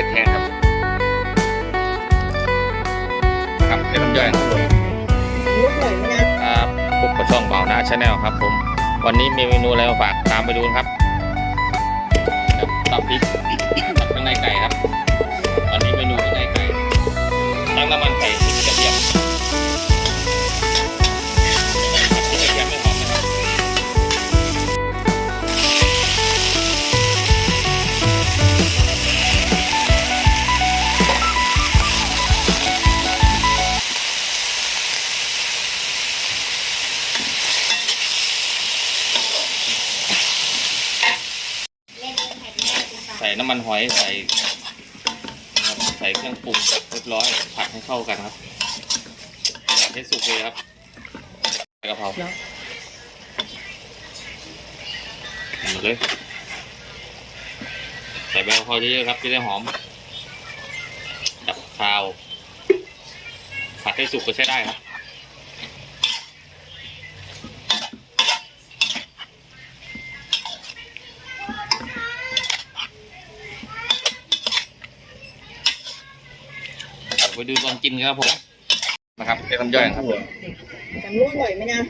ล็กแท้ครับ ครับให้มันย่อยข้างบนครับพบกับช่องเบานะชาแนลครับ ผม วันนี้มีเมนูอะไรมาฝากตามไปดูครับตับพริกตับข้างในไก่ครับ น้ำมันหอยใส่นะครับใส่เครื่องปรุงเรียบร้อยผัดให้เข้ากันครับผัดให้สุกเลยครับใส่กะเพราใส่หมดเลย ใส่ใบกะเพราเยอะๆครับจะได้หอมดับคาวผัดให้สุกก็ใช้ได้ครับ ไปดูตอนกินครับผมนะครับเป็นลำย่อยครับจำรู้อร่อยไหมนะ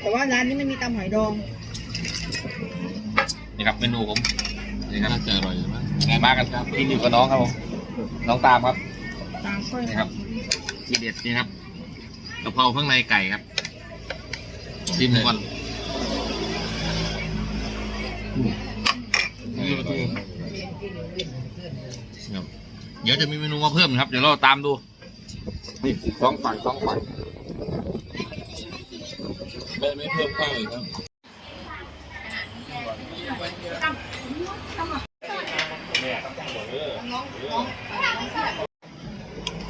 แต่ว่าร้านนี้ไม่มีตำหอยดองนี่ครับเมนูผมนี่ครับน่าจะอร่อยมากไงมากันครับกินอยู่กับน้องครับผมน้องตามครับตามค่อยนี่ครับทีเด็ดนี่ครับกะเพราข้างในไก่ครับชิมก่อนนี่ประตูครับ เดี๋ยวจะมีเมนูมาเพิ่มนะครับ เดี๋ยวเราตามดู นี่สองฝั่งสองฝั่งไม่ไม่เพิ่มข้าวอีกครับ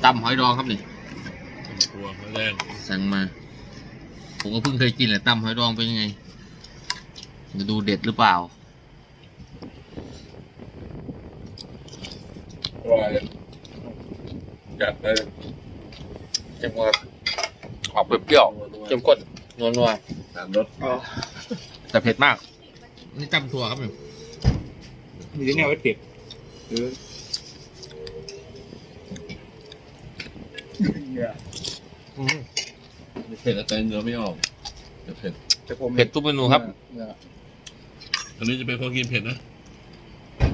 ตำหอยดองครับนี่ครัวแรงสั่งมา ผมก็เพิ่งเคยกินแหละตำหอยดองเป็นยังไง จะดูเด็ดหรือเปล่า ร่อยจัดเลยจะมาออกเปรี้ยวๆเข้มข้นนัวตามรสๆแต่เผ็ดมาก นี่ตำถั่วครับเนี่ยมีแต่แนวไว้เผ็ดอืมเผ็ดแต่เนื้อไม่ออกแต่เผ็ดแต่ผมเผ็ดทุกเมนูครับเนี่ยอันนี้จะเป็นคนกินเผ็ดนะ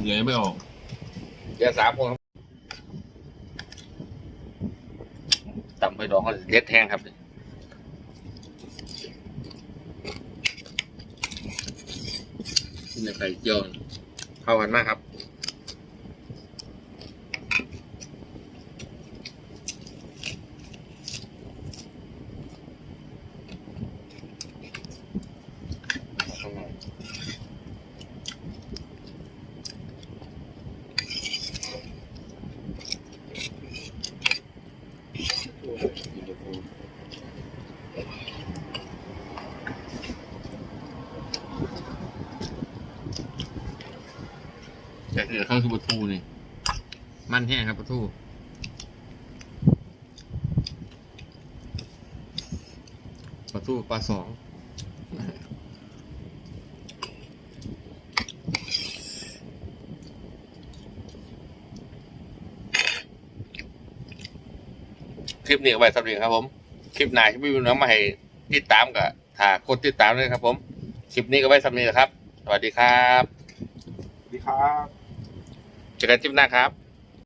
เนื้อยังไม่ออกเดี๋ยวสามคนครับตำไป ดองก็เด็ดแห้งครับนี่ไข่เจียวเข้ากันมากครับ เดี๋ยวเข้าคือปลาทูนี่ มันแห้งครับปลาทูปลาทูปลาสองคลิปนี้เอาไว้สำหรับครับผม คลิปหนที่พี่วิวน้องมาให้ติดตามกับถ้ากดติดตามด้วยครับผม คลิปนี้ก็ไว้สำหรับครับ สวัสดีครับ สวัสดีครับ เจอกันคลิปหน้าครับ